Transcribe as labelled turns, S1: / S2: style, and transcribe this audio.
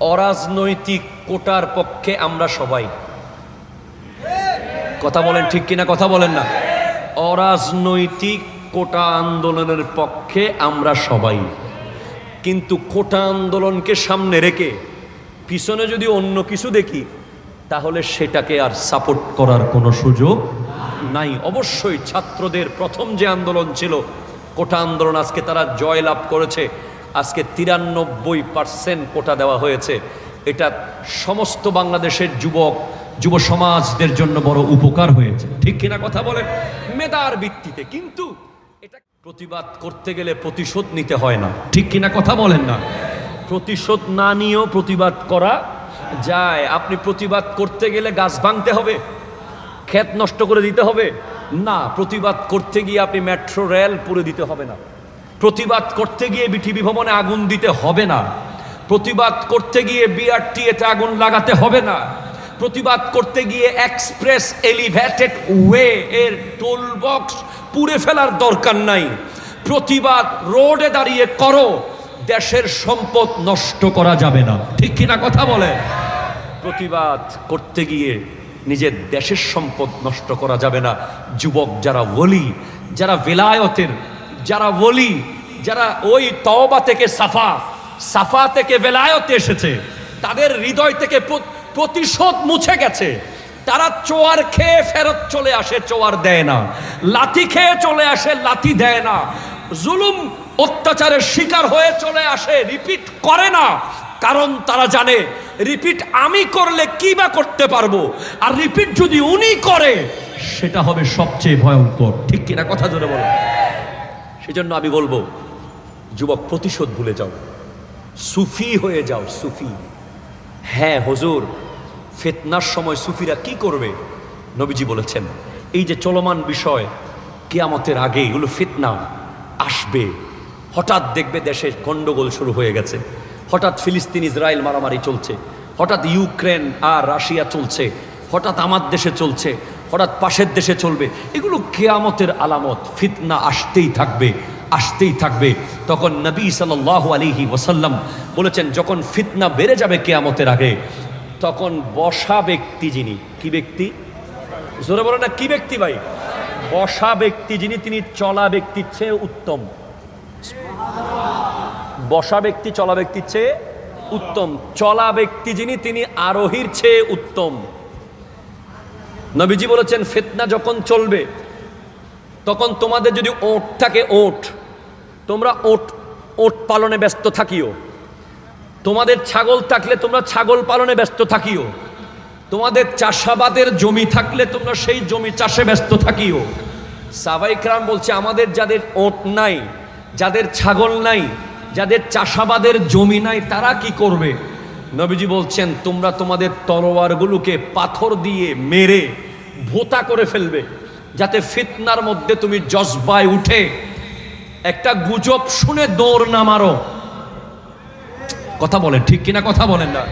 S1: অরাজনৈতিক কোটার পক্ষে আমরা সবাই। কথা বলেন ঠিক কিনা? কথা বলেন না। অরাজনৈতিক কোটা আন্দোলনের পক্ষে আমরা সবাই। কিন্তু কোটা আন্দোলনকে সামনে রেখে পিছনে যদি অন্য কিছু দেখি, তাহলে সেটাকে আর সাপোর্ট করার কোনো সুযোগ নাই। অবশ্যই ছাত্রদের প্রথম যে আন্দোলন ছিল, কোটা আন্দোলন আজকে তারা জয় লাভ করেছে। আজকে তিরানব্বই পার্সেন্ট কোটা দেওয়া হয়েছে। এটা সমস্ত বাংলাদেশের যুবক, যুব সমাজদের জন্য বড় উপকার হয়েছে। ঠিক কিনা কথা বলেন? মেধার ভিত্তিতে। কিন্তু এটা প্রতিবাদ করতে গেলে প্রতিশোধ নিতে হয় না। ঠিক কিনা কথা বলেন না? প্রতিশোধ না নিয়েও প্রতিবাদ করা যায়। আপনি প্রতিবাদ করতে গেলে গাছ ভাঙতে হবে, ক্ষেত নষ্ট করে দিতে হবে। না, প্রতিবাদ করতে গিয়ে আপনি মেট্রো, রেল পুরে দিতে হবে না। প্রতিবাদ করতে গিয়ে বিটিভি ভবনে আগুন দিতে হবে না। প্রতিবাদ করতে গিয়ে বিআরটিএতে আগুন লাগাতে হবে না। প্রতিবাদ করতে গিয়ে এক্সপ্রেস এলিভেটেড ওয়ে এর টোল বক্স পুড়ে ফেলার দরকার নাই। প্রতিবাদ রোডে দাঁড়িয়ে করো, দেশের সম্পদ নষ্ট করা যাবে না। ঠিক কিনা কথা বলে? প্রতিবাদ করতে গিয়ে নিজের দেশের সম্পদ নষ্ট করা যাবে না। যুবক যারা বলি যারা বেলায়তের, যারা ওলি যারা ওই তওবা থেকে সাফা সাফা থেকে বেলায়তে এসেছে, তাদের হৃদয় থেকে প্রতিশোধ মুছে গেছে। তারা চোয়ার খেয়ে ফেরত চলে আসে, চোয়ার দেয় না। লাথি খেয়ে চলে আসে, লাথি দেয় না। জুলুম, অত্যাচারের শিকার হয়ে চলে আসে, রিপিট করে না। কারণ তারা জানে, রিপিট আমি করলে কি বা করতে পারব? আর রিপিট যদি উনি করে, সেটা হবে সবচেয়ে ভয়ঙ্কর। ঠিক কিনা কথা ধরে বলো। সেজন্য আমি বলব যুবক, প্রতিশোধ ভুলে যাও। সুফি হয়ে যাও, সুফি। হ্যাঁ হুজুর, ফেতনার সময় সুফিরা কি করবে? নবীজি বলেছেন, এই যে চলমান বিষয়, কেয়ামতের আগে এগুলো ফিতনা আসবে। হঠাৎ দেখবে দেশে গণ্ডগোল শুরু হয়ে গেছে। হঠাৎ ফিলিস্তিন, ইসরায়েল মারামারি চলছে। হঠাৎ ইউক্রেন আর রাশিয়া চলছে। হঠাৎ আমার দেশে চলছে। হঠাৎ পাশের দেশে চলবে। এগুলো কেয়ামতের আলামত, ফিতনা আসতেই থাকবে। আসতেই থাকবে। তখন নবী সাল্লাহ আলিহি ওসাল্লাম বলেছেন, যখন ফিতনা বেড়ে যাবে কেয়ামতের আগে, তখন বসা ব্যক্তি যিনি, কি ব্যক্তি? জোরে বলো না, কি ব্যক্তি ভাই? বসা ব্যক্তি যিনি, তিনি চলা ব্যক্তির চেয়ে উত্তম। বসা ব্যক্তি, চলা ব্যক্তির চেয়ে উত্তম। চলা ব্যক্তি যিনি, তিনি আরোহীর চেয়ে উত্তম। নবীজি বলেছেন, ফিতনা যখন চলবে তখন তোমাদের যদি ওট থাকে, ওট, তোমরা ওট ওট পালনে ব্যস্ত থাকিও। তোমাদের ছাগল থাকলে তোমরা ছাগল পালনে ব্যস্ত থাকিও। তোমাদের চাষাবাদের জমি থাকলে তোমরা সেই জমি চাষে ব্যস্ত থাকিও। সাবাইকরাম বলছে, আমাদের যাদের ওট নাই, যাদের ছাগল নাই, যাদের চাষাবাদের জমি নাই, তারা কি করবে? নবীজি বলছেন, তোমরা তোমাদের তলোয়ারগুলোকে পাথর দিয়ে মেরে ভোতা করে ফেলবে। যাতে ফিতনার মধ্যে তুমি জজবায় উঠে একটা গুজব শুনে দৌড় না মারো। কথা বলেন, ঠিক কিনা কথা বলেন না?